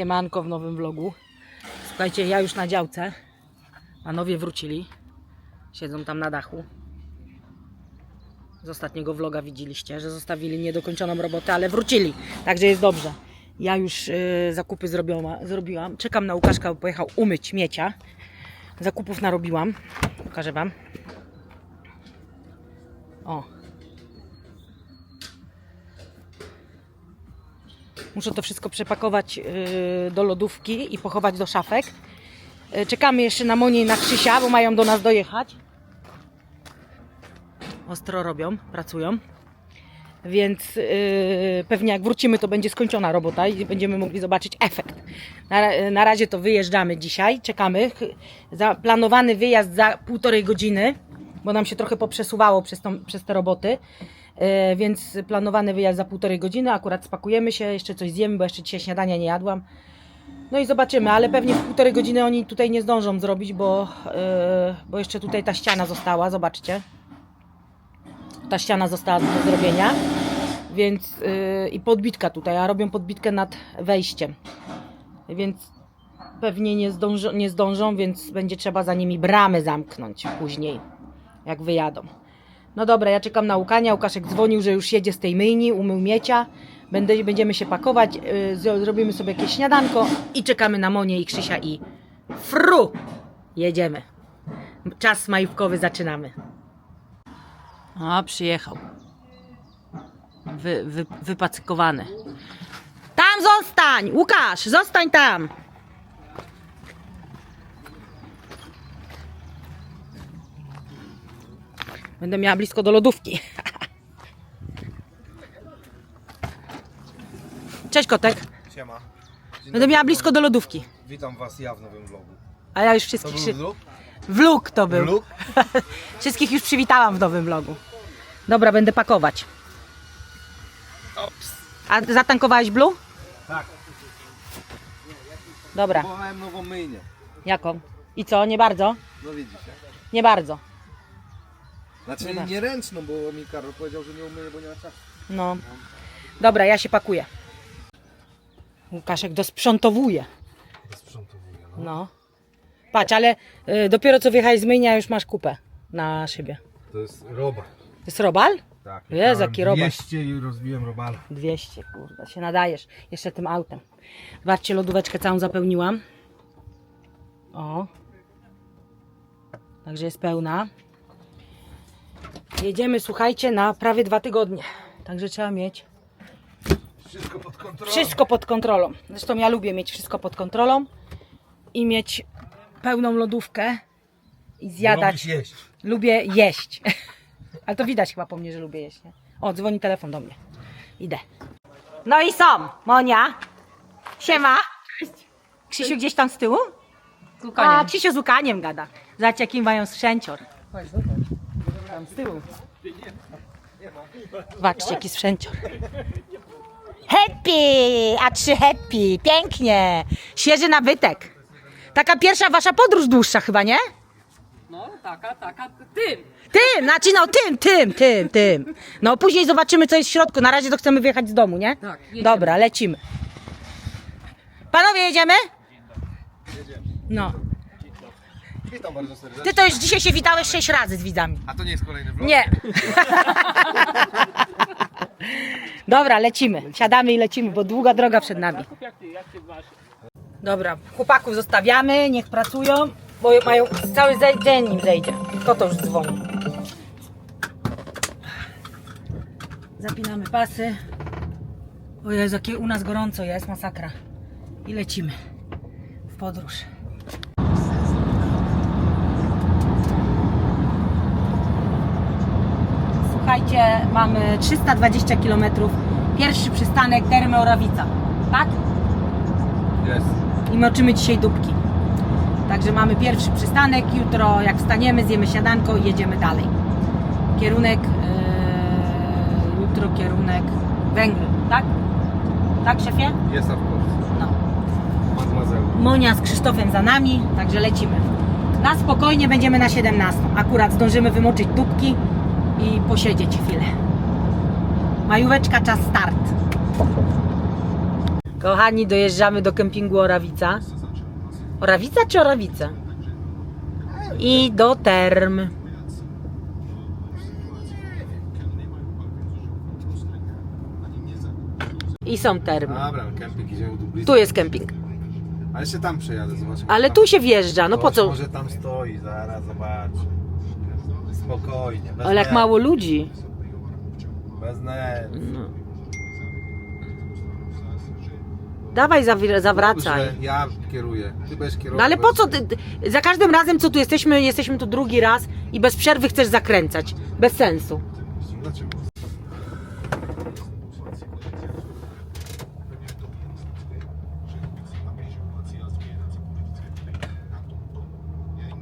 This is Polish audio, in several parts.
Siemanko w nowym vlogu. Słuchajcie, ja już na działce. Panowie wrócili. Siedzą tam na dachu. Z ostatniego vloga widzieliście, że zostawili niedokończoną robotę, ale wrócili. Także jest dobrze. Ja już y, zakupy zrobiłam. Czekam na Łukaszka, bo pojechał umyć miecia. Zakupów narobiłam. Pokażę Wam. O, Muszę to wszystko przepakować yy, do lodówki i pochować do szafek. Yy, Czekamy jeszcze na Monię i na Krzysia, bo mają do nas dojechać. Ostro robią, pracują. Więc yy, pewnie jak wrócimy, to będzie skończona robota i będziemy mogli zobaczyć efekt. Na, na razie to wyjeżdżamy dzisiaj, czekamy. Zaplanowany wyjazd za półtorej godziny, bo nam się trochę poprzesuwało przez, tą, przez te roboty. E, więc planowany wyjazd za półtorej godziny. Akurat spakujemy się, jeszcze coś zjemy, bo jeszcze dzisiaj śniadania nie jadłam. No i zobaczymy, ale pewnie w półtorej godziny oni tutaj nie zdążą zrobić, bo, e, bo jeszcze tutaj ta ściana została, zobaczcie. Ta ściana została do zrobienia. Więc e, i podbitka tutaj, a robią podbitkę nad wejściem. Więc pewnie nie zdążą, nie zdążą, więc będzie trzeba za nimi bramy zamknąć później, jak wyjadą. No dobra, ja czekam na Łukania. Łukaszek dzwonił, że już jedzie z tej myjni, umył miecia. Będę, będziemy się pakować, zro- zrobimy sobie jakieś śniadanko i czekamy na Monię i Krzysia i fru! Jedziemy. Czas majówkowy zaczynamy. A, przyjechał. Wy, wy, wypacykowany. Tam zostań! Łukasz, zostań tam! Będę miała blisko do lodówki. Cześć kotek. Siema. Dzień Będę miała blisko do lodówki. Witam was ja w nowym vlogu. A ja już To wszystkich... był vlog? Vlog to był. Vlog? Wszystkich już przywitałam w nowym vlogu. Dobra, będę pakować. Ops. A zatankowałeś Blue? Tak. Dobra. Kupowałem nową myjnię. Jaką? I co? Nie bardzo? No widzicie. Nie bardzo. Znaczy Dobra. nie ręczną, bo mi Karol powiedział, że nie umyję, bo nie ma czasu. No. Dobra, ja się pakuję. Łukaszek dosprzątowuje. Sprzątowuję, No. Patrz, ale y, dopiero co wjechałeś z myjnia, już masz kupę na szybie. To jest roba. To jest robal? Tak. Jezu, jechałem jaki robak. 200 i rozbiłem robala. 200, kurde, się nadajesz. Jeszcze tym autem. Zobaczcie, lodóweczkę całą zapełniłam. O. Także jest pełna. Jedziemy, słuchajcie, na prawie dwa tygodnie. Także trzeba mieć Wszystko pod kontrolą. wszystko pod kontrolą. Zresztą ja lubię mieć wszystko pod kontrolą i mieć pełną lodówkę i zjadać. Jeść. Lubię jeść. Ale to widać chyba po mnie, że lubię jeść. Nie? O, dzwoni telefon do mnie. Idę. No i są. Monia. Siema. Krzysiu gdzieś tam z tyłu? Z. A, Krzysiu z Łukaniem gada. Zobacz jaki mają sprzęcior. Tam z tyłu. Zobaczcie jaki sprzęcior. Happy! A trzy happy. Pięknie. Świeży nabytek. Taka pierwsza wasza podróż dłuższa chyba, nie? No, taka, taka, tym. Tym, znaczy no tym, tym, tym, tym. No później zobaczymy co jest w środku. Na razie to chcemy wyjechać z domu, nie? Tak, jedziemy. Dobra, lecimy. Panowie, jedziemy? No. Witam bardzo serdecznie. Ty to już dzisiaj się witałeś sześć razy z widzami. A to nie jest kolejny vlog? Nie. Dobra, lecimy. Siadamy i lecimy, bo długa droga przed nami. Dobra, chłopaków zostawiamy, niech pracują, bo mają cały ze- dzień im zejdzie. Kto to już dzwoni? Zapinamy pasy. O Jezu, jakie u nas gorąco jest, masakra. I lecimy w podróż. Słuchajcie, mamy 320 km. Pierwszy przystanek Termy Orawica. Tak? Jest. I moczymy dzisiaj dupki. Także mamy pierwszy przystanek. Jutro, jak wstaniemy, zjemy śniadanko i jedziemy dalej. Kierunek. Yy, jutro kierunek Węgry, tak? Tak, szefie? Jest of course. No. Mademoiselle. Monia z Krzysztofem za nami, także lecimy. Na spokojnie będziemy na 17. Akurat zdążymy wymoczyć dupki i posiedzieć chwilę. Majóweczka, czas start. Kochani, dojeżdżamy do kempingu Orawica. Orawica czy Orawica? I do term. I są termy. Dobra, kemping idziemy tu blisko. Tu jest kemping. A jeszcze tam przejadę, zobaczymy. Ale tam. tu się wjeżdża, no po Ktoś co? Może tam stoi, zaraz zobacz. Spokojnie, bez Ale jak nerwów, mało ludzi. Bez nerwów. No. Dawaj, zawr- zawracaj. Dobrze, Ja kieruję, ty będziesz kierował. No ale po co? Ty, ty, za każdym razem, co tu jesteśmy, jesteśmy tu drugi raz i bez przerwy chcesz zakręcać. Bez sensu. Dlaczego?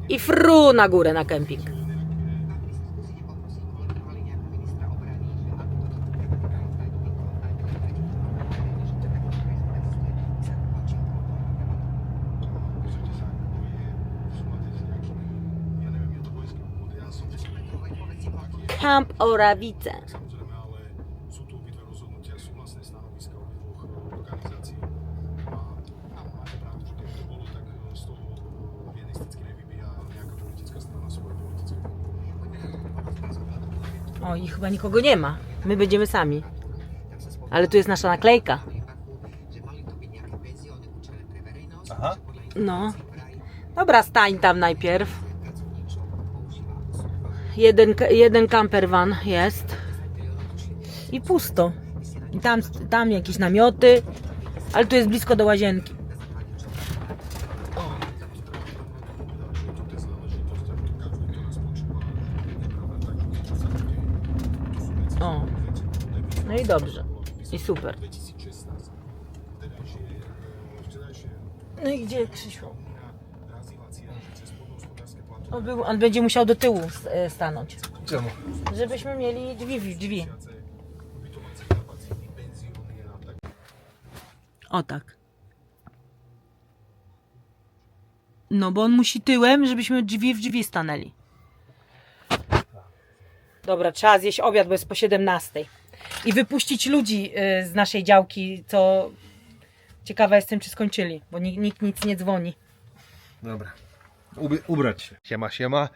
I fru na górę na kemping. Svoje politické O, i chyba nikogo nie ma. My będziemy sami. Ale tu jest nasza naklejka. Aha. No. Dobra, stań tam najpierw. Jeden, jeden camper van jest. I pusto. I tam, tam jakieś namioty. Ale tu jest blisko do łazienki. O. No i dobrze. I super. No i gdzie Krzysiu? On, był, on będzie musiał do tyłu e, stanąć. Czemu? Żebyśmy mieli drzwi w drzwi. O tak. No bo on musi tyłem, żebyśmy drzwi w drzwi stanęli. Dobra, trzeba zjeść obiad, bo jest po 17. I wypuścić ludzi y, z naszej działki, co ciekawa jestem, czy skończyli, bo nikt, nikt nic nie dzwoni. Dobra. Ubrać się. Siema, siema.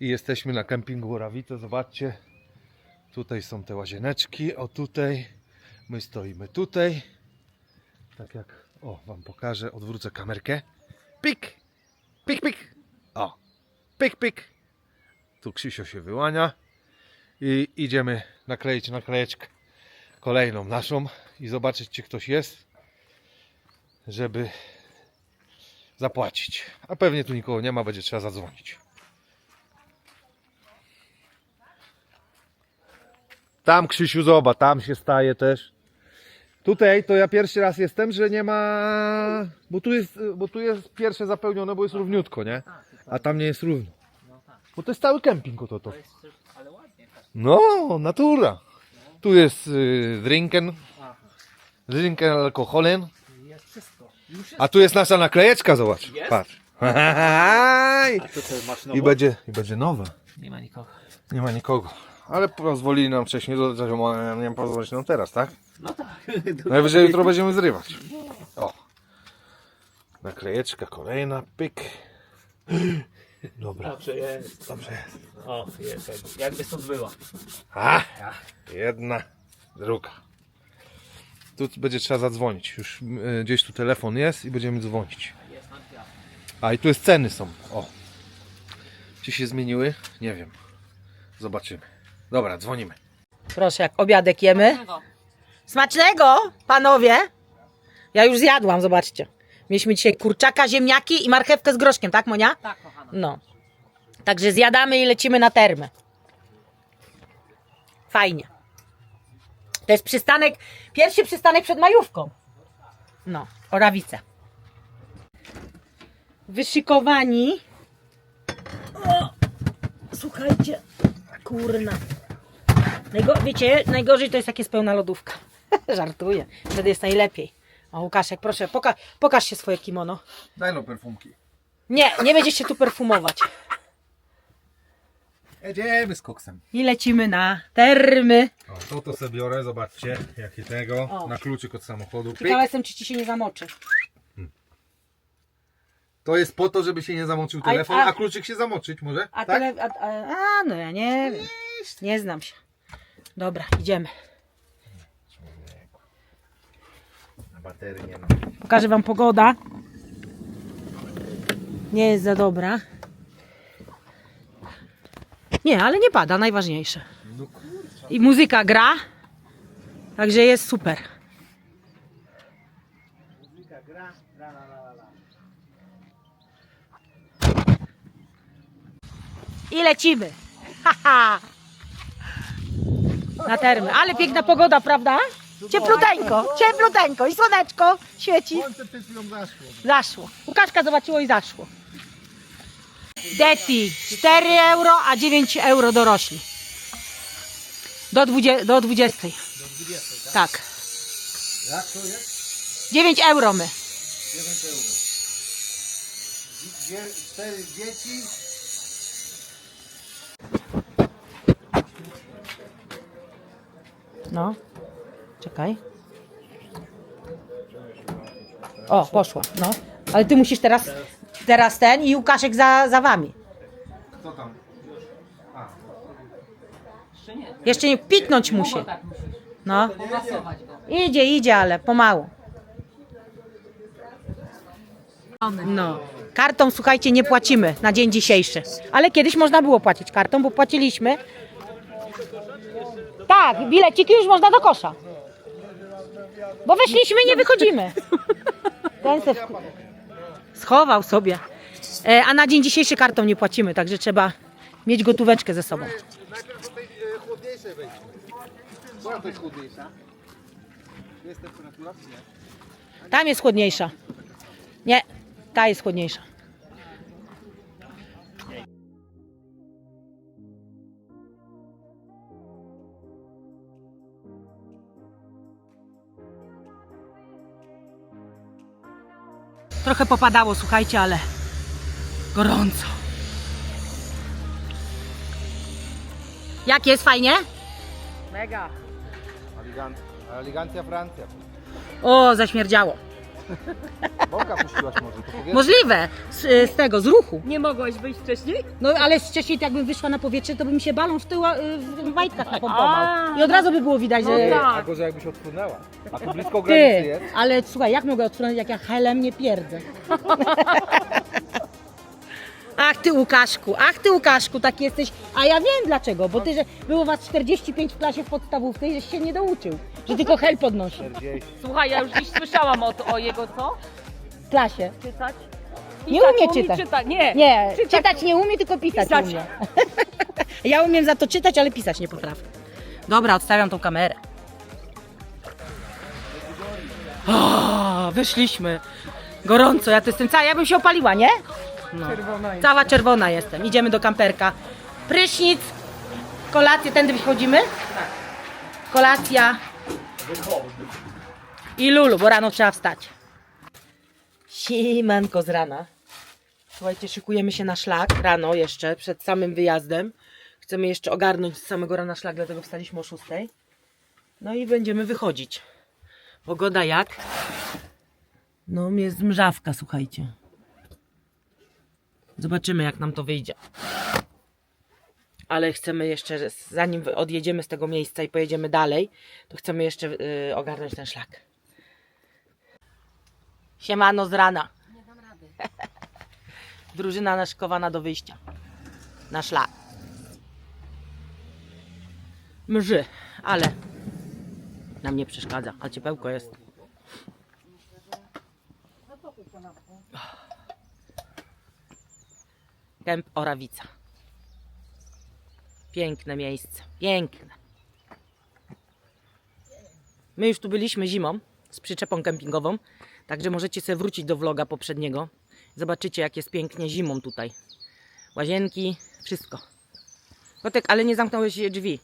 I jesteśmy na kempingu Rawice. Zobaczcie. Tutaj są te łazieneczki. O tutaj. My stoimy tutaj. Tak jak. O, wam pokażę. Odwrócę kamerkę. Pik! Pik, pik! O! Pik, pik! Tu Krzysio się wyłania. I idziemy nakleić naklejeczkę kolejną naszą i zobaczyć, czy ktoś jest, żeby zapłacić. A pewnie tu nikogo nie ma, będzie trzeba zadzwonić. Tam Krzysiu zobacz, tam się staje też. Tutaj to ja pierwszy raz jestem, że nie ma. Bo tu jest, bo tu jest pierwsze zapełnione, bo jest równiutko, nie? A tam nie jest równo. Bo to jest cały kemping oto to. No, natura. Tu jest y, drinken. Drinken alkoholen. A tu jest nasza naklejeczka, zobacz. Patrz. I będzie, I będzie nowe. Nie ma nikogo. Nie ma nikogo. Ale pozwolili nam wcześniej ma- nie pozwolić nam teraz, tak? No tak. Najwyżej jutro będziemy zrywać. O. Naklejeczka kolejna, pyk. Dobra, Dobrze jest. dobrze jest. O, jest. Jakby stąd była. A, jedna, druga. Tu będzie trzeba zadzwonić. Już y, gdzieś tu telefon jest i będziemy dzwonić. A i tu jest ceny są. O. Czy się zmieniły? Nie wiem. Zobaczymy. Dobra, dzwonimy. Proszę, jak obiadek jemy. Smacznego, panowie! Ja już zjadłam, zobaczcie. Mieliśmy dzisiaj kurczaka, ziemniaki i marchewkę z groszkiem, tak Monia? Tak, kochana. No. Także zjadamy i lecimy na termy. Fajnie. To jest przystanek, pierwszy przystanek przed majówką. No, Orawice. Wyszykowani. O, słuchajcie, kurna. Najgo, wiecie, najgorzej to jest jest pełna lodówka. Żartuję. Wtedy jest najlepiej. O, Łukaszek, proszę, poka pokaż się swoje kimono. Daj no perfumki. Nie, nie będziesz się tu perfumować. Jedziemy z koksem. I lecimy na termy. O, to to sobie biorę, zobaczcie, jakie tego, O. na kluczyk od samochodu. Pyk. Ciekawa jestem, czy ci się nie zamoczy. To jest po to, żeby się nie zamoczył A- telefon, a- a, kluczyk się zamoczyć może? A, tak? tele, a, a, a no ja nie wiem. Nie znam się. Dobra, idziemy. Na baterii nie ma. Pokażę wam pogoda. Nie jest za dobra. Nie, ale nie pada, najważniejsze. No kurczę. I muzyka gra. Także jest super. I lecimy. Na termy. Ale piękna pogoda, prawda? Ciepluteńko, ciepluteńko i słoneczko świeci. Zaszło. Łukaszka zobaczyło i zaszło. Deti 4 euro, a 9 euro dorośli. Do 20. Do 20. tak? Jak to jest? 9 euro my. 9 euro. Dwie, cztery dzieci. No. Czekaj. O, poszła, no. Ale ty musisz teraz, teraz ten i Łukaszek za, za wami. Co tam? Jeszcze nie. Jeszcze nie piknąć musi. Długo tak musisz. No. Pomasować go. Idzie, idzie, ale pomału. No. Kartą, słuchajcie, nie płacimy na dzień dzisiejszy. Ale kiedyś można było płacić kartą, bo płaciliśmy. Tak, bileciki już można do kosza. Bo weszliśmy i nie wychodzimy. Ten se w... schował sobie. E, a na dzień dzisiejszy kartą nie płacimy, także trzeba mieć gotóweczkę ze sobą. Najpierw tej chłodniejszej jest chłodniejsza? Tam jest chłodniejsza. Nie, ta jest chłodniejsza. Trochę popadało, słuchajcie, ale gorąco. Jak jest fajnie? Mega. Elegancja Francja. O, zaśmierdziało. Bąka puściłaś może, to. Możliwe, z, z tego, z ruchu. Nie mogłeś wyjść wcześniej? No ale wcześniej to jakbym wyszła na powietrze, to by mi się balon w, tyła, y, w majtkach napompował. I od razu by było widać, No że... tak. A gorzej jakbyś odpłynęła. A tu blisko granicy Ty, jest. ale słuchaj, jak mogę odsunąć, jak ja helem nie pierdzę? Ach ty Łukaszku, ach ty Łukaszku, tak jesteś. A ja wiem dlaczego, bo ty, że było was 45 w klasie w podstawówce i żeś się nie douczył, że tylko hel podnosi 40. Słuchaj, ja już dziś słyszałam o, o jego co? klasie. Czytać? Nie Pisać umie czytać. Czyta... Nie. Nie, Czytać- czytać nie umie, tylko pisać, Pisać. umie. ja umiem za to czytać, ale pisać nie potrafię. Dobra, odstawiam tą kamerę. O, wyszliśmy. Gorąco, ja to jestem cała, ja bym się opaliła, nie? No. Cała czerwona jestem. Idziemy do kamperka. Prysznic, kolację, tędy wychodzimy? Tak. Kolacja. I Lulu, bo rano trzeba wstać. Siemanko z rana. Słuchajcie, szykujemy się na szlak rano jeszcze, przed samym wyjazdem. Chcemy jeszcze ogarnąć z samego rana szlak, dlatego wstaliśmy o 6. No i będziemy wychodzić. Pogoda jak? No, jest mrzawka, słuchajcie. Zobaczymy, jak nam to wyjdzie. Ale chcemy jeszcze, zanim odjedziemy z tego miejsca i pojedziemy dalej, to chcemy jeszcze y, ogarnąć ten szlak. Siemano z rana. Drużyna naszykowana do wyjścia. Na szlak. Mrzy, ale nam nie przeszkadza, a ciepełko jest. Kęp Orawica. Piękne miejsce, piękne. My już tu byliśmy zimą z przyczepą kempingową, także możecie sobie wrócić do vloga poprzedniego. Zobaczycie, jak jest pięknie zimą tutaj. Łazienki, wszystko. Kotek, ale nie zamknąłeś drzwi.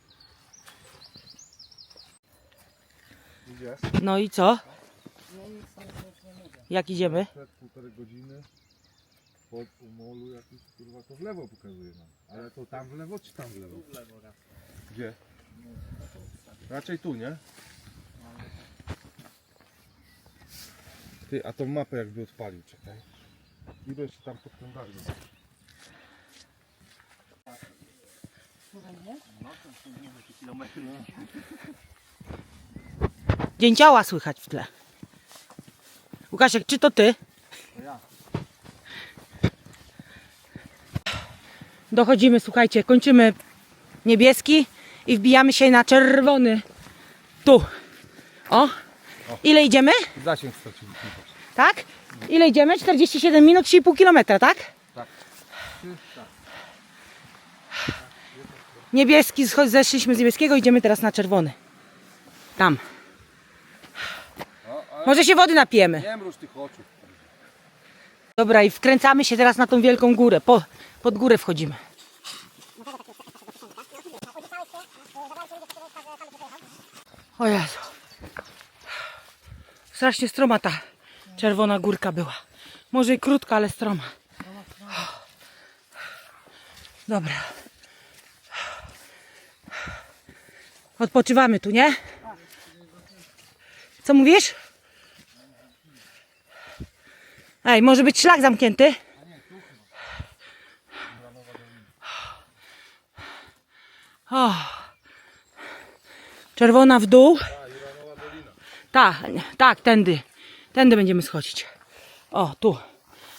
No i co? Jak idziemy? Przed półtorej godziny. Spod molu jakiś kurwa to w lewo pokazuje nam. Ale to tam w lewo czy tam w lewo? W lewo raz. Gdzie? Raczej tu, nie? Ty, a tą mapę jakby odpalił, czekaj. Idę jeszcze tam pod bardziej. Kilometry. Dzięcioła słychać w tle. Łukaszek, czy to ty? Dochodzimy, słuchajcie, kończymy niebieski i wbijamy się na czerwony. Tu. O. Ile idziemy? Zasięg stracili. Tak? Ile idziemy? 47 minut, 3,5 kilometra, tak? Tak. Niebieski, zeszliśmy z niebieskiego, idziemy teraz na czerwony. Tam. Może się wody napijemy. Nie mruż tych oczu. Dobra, i wkręcamy się teraz na tą wielką górę. Po, pod górę wchodzimy. O Jezu. Strasznie stroma ta czerwona górka była. Może i krótka, ale stroma. Dobra. Odpoczywamy tu, nie? Co mówisz? Ej, może być szlak zamknięty? O. Czerwona w dół. Tak, tak, tędy. Tędy będziemy schodzić. O, tu.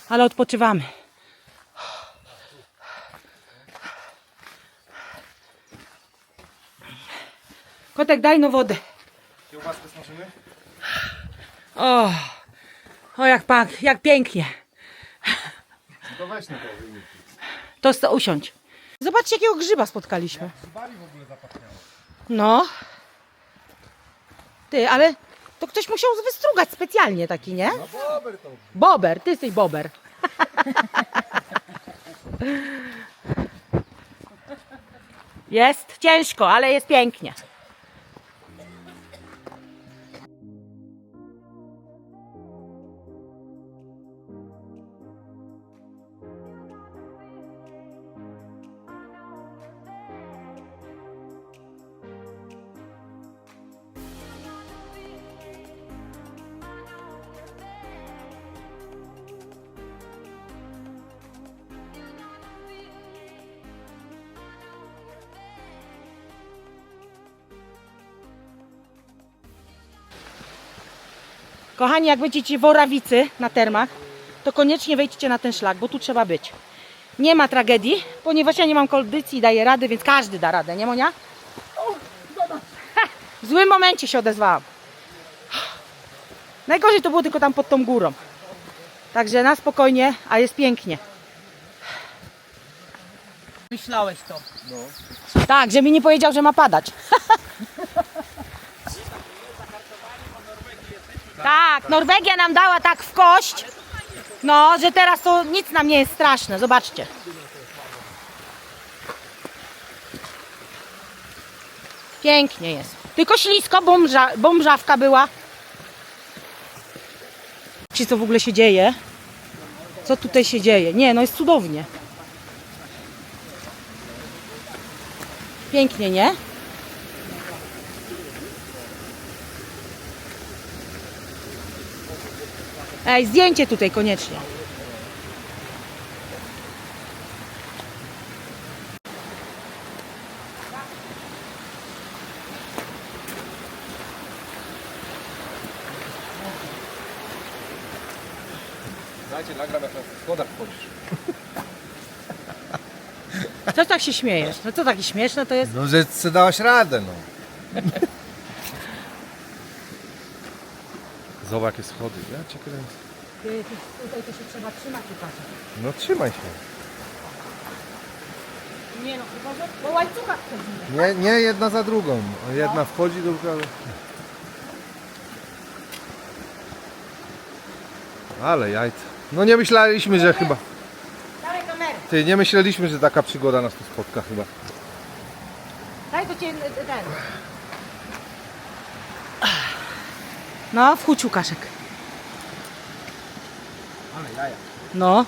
Ale odpoczywamy. Kotek, daj no wodę. Kiełbaskę smażymy? O, o jak, pan, jak pięknie. To weź na to. To usiądź. Zobaczcie, jakiego grzyba spotkaliśmy. Bari w ogóle zapachniało. No. Ty, ale to ktoś musiał wystrugać specjalnie taki, nie? No bober to. Bober, ty jesteś bober. Jest ciężko, ale jest pięknie. Kochani, jak będziecie w Orawicy na termach, to koniecznie wejdźcie na ten szlak, bo tu trzeba być. Nie ma tragedii, ponieważ ja nie mam kondycji i daję rady, więc każdy da radę, nie Monia? W złym momencie się odezwałam. Najgorzej to było tylko tam pod tą górą. Także na spokojnie, a jest pięknie. Myślałeś to. Tak, że mi nie powiedział, że ma padać. Tak, Norwegia nam dała tak w kość, no, że teraz to nic nam nie jest straszne. Zobaczcie. Pięknie jest. Tylko ślisko, bo, mrza, bo mrzawka była. Czy co w ogóle się dzieje? Co tutaj się dzieje? Nie, no jest cudownie. Pięknie, nie? Ej, zdjęcie tutaj koniecznie. Dajcie, nagram jak na schodach wchodzisz. Co tak się śmiejesz? No co taki śmieszne to jest? No, że dałaś radę, no. Zobacz jakie schody, ja cię kręcę. Tutaj to się trzeba trzymać Łukasza. No trzymaj się. Nie no, chyba że po łańcuchach. Nie, nie jedna za drugą. Jedna wchodzi, druga... Ale jajca. No nie myśleliśmy, że chyba... Kamerę. Ty, nie myśleliśmy, że taka przygoda nas tu spotka chyba. Daj to cię ten. No, wchódź Łukaszek. Ale jaja. No.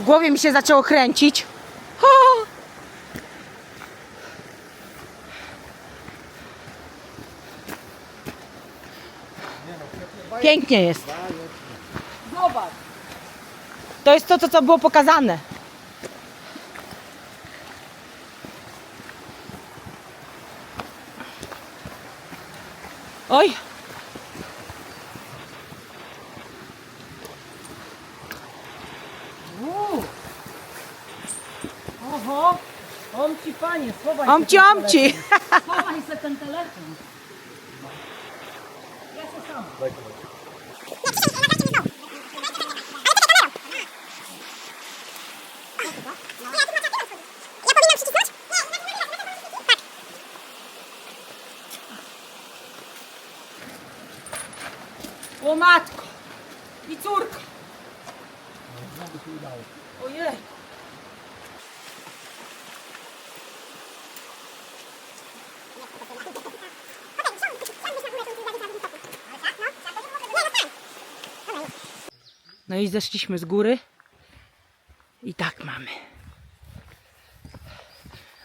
W głowie mi się zaczęło kręcić. O! Pięknie jest. Zobacz. To jest to, co było pokazane. Oj! Oho. Omci panie, schowaj Omci, se ten omci! telefon. Schowaj se ten telefon. Ja się sam. O matko! I córka! Ojej! No i zeszliśmy z góry. I tak mamy.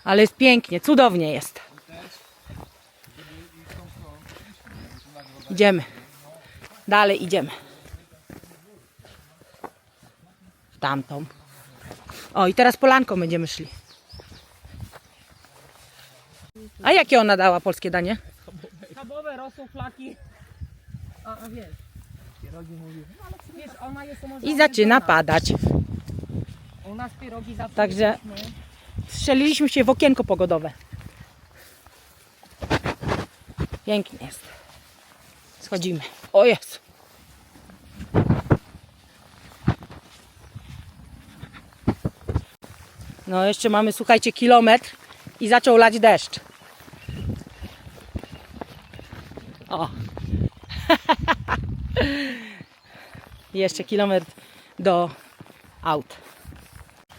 Ale jest pięknie, cudownie jest. Idziemy. Dalej idziemy. W tamtą. O, i teraz polanką będziemy szli. A jakie ona dała polskie danie? Schabowe, rosół, flaki. A, a wiesz. Pierogi. No ale wiesz, ona jest I zaczyna padać. U nas pierogi zawsze Także-. Strzeliliśmy się w okienko pogodowe. Pięknie jest. Schodzimy. O jest. No jeszcze mamy, słuchajcie, kilometr i zaczął lać deszcz. O. jeszcze kilometr do aut.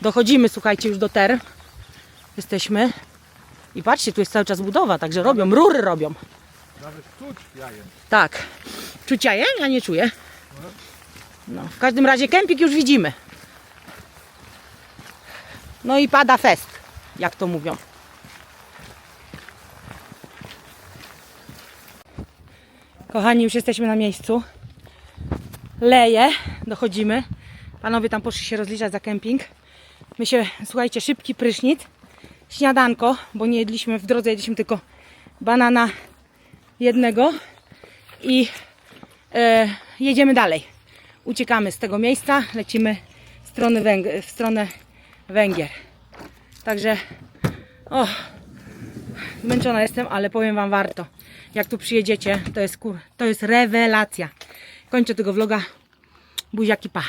Dochodzimy, słuchajcie, już do ter. Jesteśmy. I patrzcie, tu jest cały czas budowa, także robią, rury robią. Nawet czuć jajem. Tak. Czuć jaje? Ja nie czuję. No, w każdym razie kempik już widzimy. No i pada fest, jak to mówią. Kochani, już jesteśmy na miejscu. Leje, dochodzimy. Panowie tam poszli się rozliczać za kemping. My się, słuchajcie, szybki prysznic, śniadanko, bo nie jedliśmy w drodze, jedliśmy tylko banana jednego i jedziemy dalej. Uciekamy z tego miejsca, lecimy w stronę, Węg- w stronę Węgier. Także, o, zmęczona jestem, ale powiem Wam warto. Jak tu przyjedziecie, to jest, to jest rewelacja. Kończę tego vloga. Buziaki, pa.